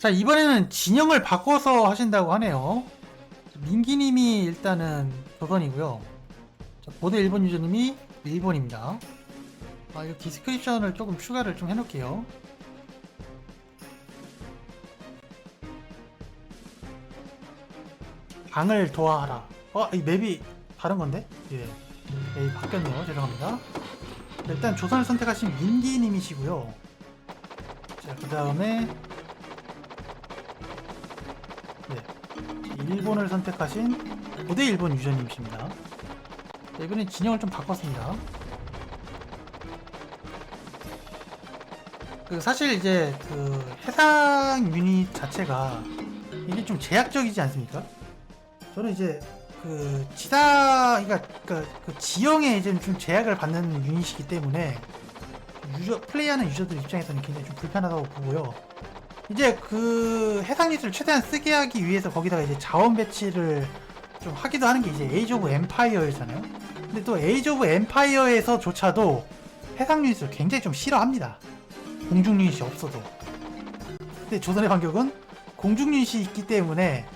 자 이번에는 진영을 바꿔서 하신다고 하네요. 민기님이 일단은 조선이고요. 자, 보드 일본 유저님이 일본입니다. 아 이거 디스크립션을 조금 추가를 좀 해놓을게요. 방을 도와하라. 어? 이 맵이 다른 건데? 예. 맵이 바뀌었네요. 죄송합니다. 일단 조선을 선택하신 민기님이시고요. 자 그 다음에 네. 일본을 선택하신 고대 일본 유저님이십니다. 자, 이번엔 진영을 좀 바꿨습니다. 그 사실 이제 그 해상 유닛 자체가 이게 좀 제약적이지 않습니까? 저는 이제 그 지사 그러니까 그, 그 지형에 이제 좀 제약을 받는 유닛이기 때문에 유저 플레이하는 유저들 입장에서는 굉장히 좀 불편하다고 보고요. 이제 그 해상 기술을 최대한 쓰게 하기 위해서 거기다가 이제 자원 배치를 좀 하기도 하는 게 이제 에이즈 오브 엠파이어였잖아요. 근데 또 에이즈 오브 엠파이어에서조차도 해상 유닛을 굉장히 좀 싫어합니다. 공중 유닛이 없어도. 근데 조선의 반격은 공중 유닛이 있기 때문에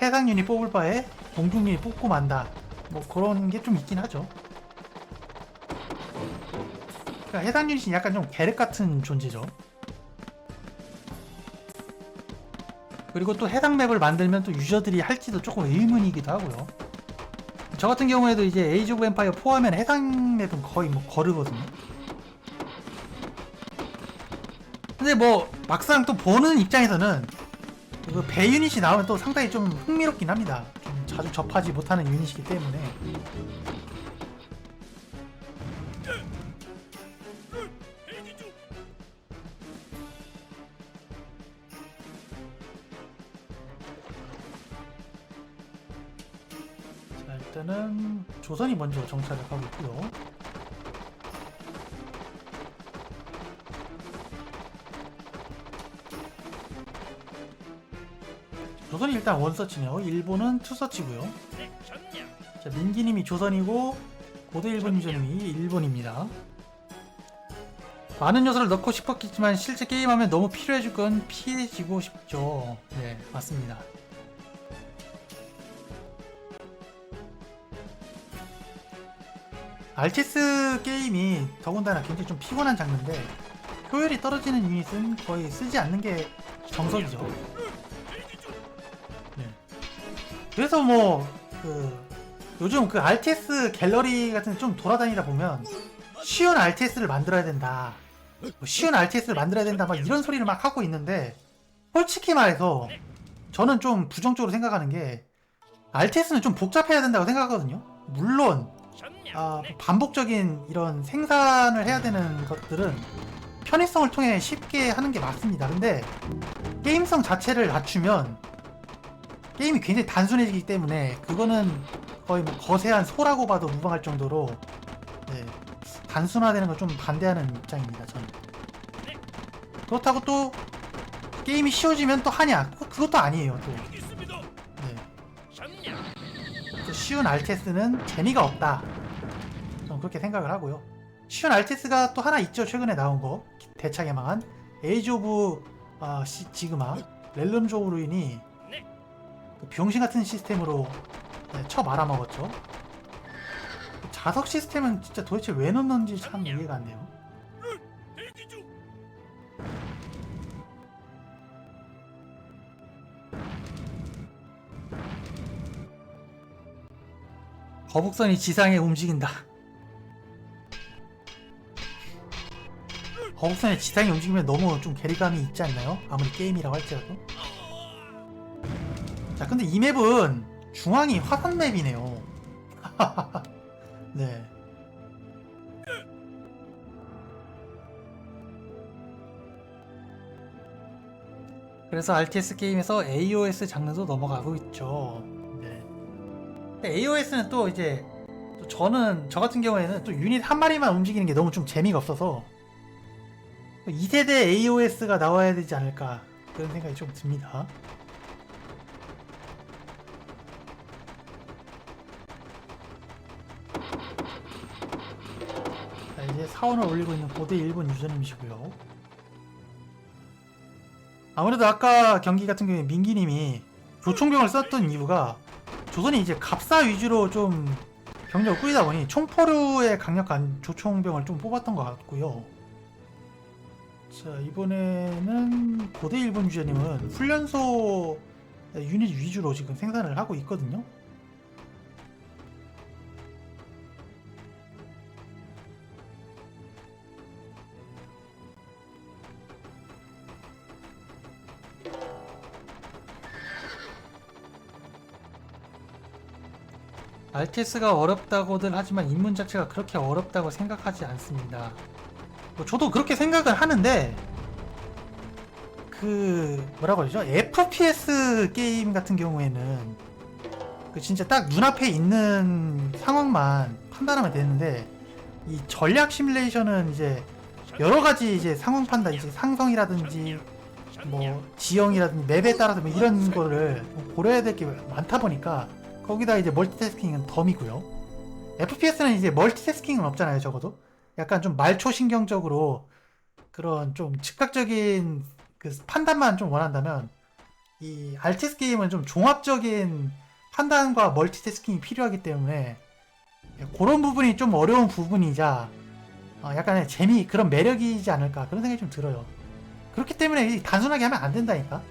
해상 유닛 뽑을 바에 공중 유닛 뽑고 만다. 뭐 그런 게 좀 있긴 하죠. 그러니까 해상 유닛이 약간 좀 계륵 같은 존재죠. 그리고 또 해당 맵을 만들면 또 유저들이 할지도 조금 의문이기도 하고요. 저 같은 경우에도 이제 에이즈 오브 엠파이어 포함하면 해당 맵은 거의 뭐 거르거든요. 근데 뭐 막상 또 보는 입장에서는 그 배 유닛이 나오면 또 상당히 좀 흥미롭긴 합니다. 좀 자주 접하지 못하는 유닛이기 때문에. 자 일단은 조선이 먼저 정찰을 하고 있고요. 조선이 일단 원서치네요. 일본은 투서치고요. 자 민기님이 조선이고 고대 일본 유저님이 일본입니다. 많은 요소를 넣고 싶었겠지만 실제 게임하면 너무 필요해질 건 피해지고 싶죠. 네 맞습니다. 알체스 게임이 더군다나 굉장히 좀 피곤한 장르인데 효율이 떨어지는 유닛은 거의 쓰지 않는 게 정석이죠. 네. 그래서 뭐 그 요즘 그 RTS 갤러리 같은 데 좀 돌아다니다 보면 쉬운 RTS를 만들어야 된다. 뭐 쉬운 RTS를 만들어야 된다 막 이런 소리를 막 하고 있는데 솔직히 말해서 저는 좀 부정적으로 생각하는 게 RTS는 좀 복잡해야 된다고 생각하거든요. 물론 아, 반복적인 이런 생산을 해야 되는 것들은 편의성을 통해 쉽게 하는 게 맞습니다. 근데 게임성 자체를 낮추면 게임이 굉장히 단순해지기 때문에 그거는 거의 뭐 거세한 소라고 봐도 무방할 정도로 네, 단순화되는 걸 좀 반대하는 입장입니다. 저는 그렇다고 또 게임이 쉬워지면 또 하냐? 그- 그것도 아니에요. 또 쉬운 RTS는 재미가 없다. 저는 그렇게 생각을 하고요. 쉬운 RTS가 또 하나 있죠. 최근에 나온 거 대차 개망한 에이지 오브 아, 시, 지그마 렐름 조우루인이 그 병신 같은 시스템으로 네, 쳐 말아먹었죠. 자석 시스템은 진짜 도대체 왜 넣는지 참 이해가 안 돼요. 거북선이 지상에 움직인다. 거북선이 지상에 움직이면 너무 좀 괴리감이 있지 않나요? 아무리 게임이라고 할지라도. 자, 근데 이 맵은 중앙이 화산 맵이네요. 네. 그래서 RTS 게임에서 AOS 장르도 넘어가고 있죠. 네. AOS는 또 이제 또 저는 저 같은 경우에는 또 유닛 한 마리만 움직이는 게 너무 좀 재미가 없어서 2세대 AOS가 나와야 되지 않을까 그런 생각이 좀 듭니다. 자, 이제 사원을 올리고 있는 고대 일본 유저님이시고요. 아무래도 아까 경기 같은 경우에 민기님이 조총병을 썼던 이유가 조선이 이제 갑사 위주로 좀 병력을 꾸리다 보니 총포류에 강력한 조총병을 좀 뽑았던 것 같고요. 자 이번에는 고대 일본 유저님은 훈련소 유닛 위주로 지금 생산을 하고 있거든요. RTS가 어렵다고들 하지만 입문 자체가 그렇게 어렵다고 생각하지 않습니다. 뭐 저도 그렇게 생각을 하는데 그 뭐라고 하죠? FPS 게임 같은 경우에는 그 진짜 딱 눈앞에 있는 상황만 판단하면 되는데 이 전략 시뮬레이션은 이제 여러 가지 이제 상황 판단, 이제 상성이라든지 뭐 지형이라든지 맵에 따라서 뭐 이런 거를 고려해야 될 게 많다 보니까 거기다 이제 멀티태스킹은 덤이고요. FPS는 이제 멀티태스킹은 없잖아요, 적어도. 약간 좀 말초 신경적으로 그런 좀 즉각적인 그 판단만 좀 원한다면 이 RTS 게임은 좀 종합적인 판단과 멀티태스킹이 필요하기 때문에 그런 부분이 좀 어려운 부분이자 어, 약간의 재미 그런 매력이지 않을까 그런 생각이 좀 들어요. 그렇기 때문에 이 단순하게 하면 안 된다니까.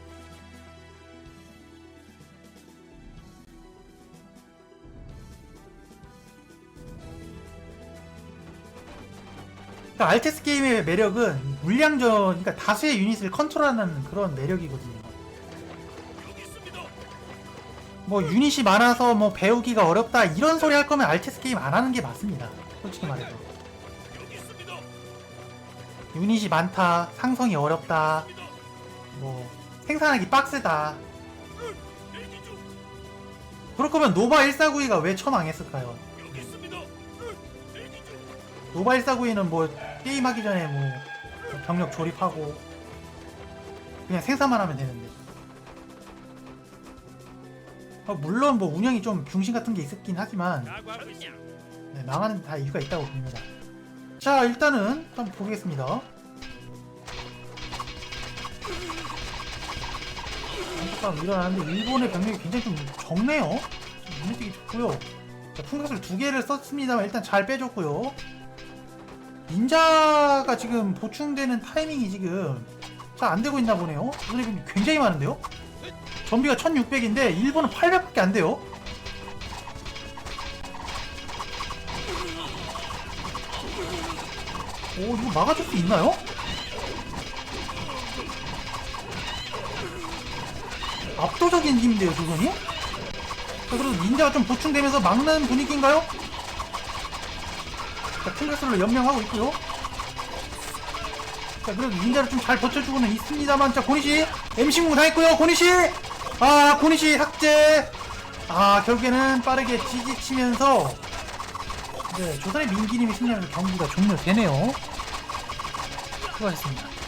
그러니까 RTS 게임의 매력은 물량전, 그러니까 다수의 유닛을 컨트롤하는 그런 매력이거든요. 뭐 유닛이 많아서 뭐 배우기가 어렵다 이런 소리 할 거면 RTS 게임 안 하는 게 맞습니다. 솔직히 말해서. 유닛이 많다, 상성이 어렵다, 뭐 생산하기 빡세다. 그럴 거면 노바 1492가 왜 처망했을까요? 노바 1492는 뭐 게임하기 전에 뭐 병력 조립하고 그냥 생산만 하면 되는데. 어, 물론 뭐 운영이 좀 중심 같은 게 있었긴 하지만 네, 망하는 다 이유가 있다고 봅니다. 자 일단은 한번 보겠습니다. 한번 일어나는데 일본의 병력이 굉장히 좀 적네요. 눈에 띄기 좋고요. 자, 풍각을 두 개를 썼습니다만 일단 잘 빼줬고요. 닌자가 지금 보충되는 타이밍이 지금 잘 안 되고 있나 보네요. 띄기 굉장히 많은데요. 전비가 1600인데 일본은 800밖에 안 돼요. 오 이거 막아줄 수 있나요? 압도적인 힘인데요 조선이? 자 그래도 닌자가 좀 보충되면서 막는 분위기인가요? 자 킹가스로 연명하고 있고요. 자 그래도 닌자를 좀 잘 버텨주고는 있습니다만. 자 고니시. MC 공다 했고요. 고니시. 아 고니시 학제. 아 결국에는 빠르게 지지치면서. 네 조선의 민기님이 승리하면서 경기가 종료되네요. 수고하셨습니다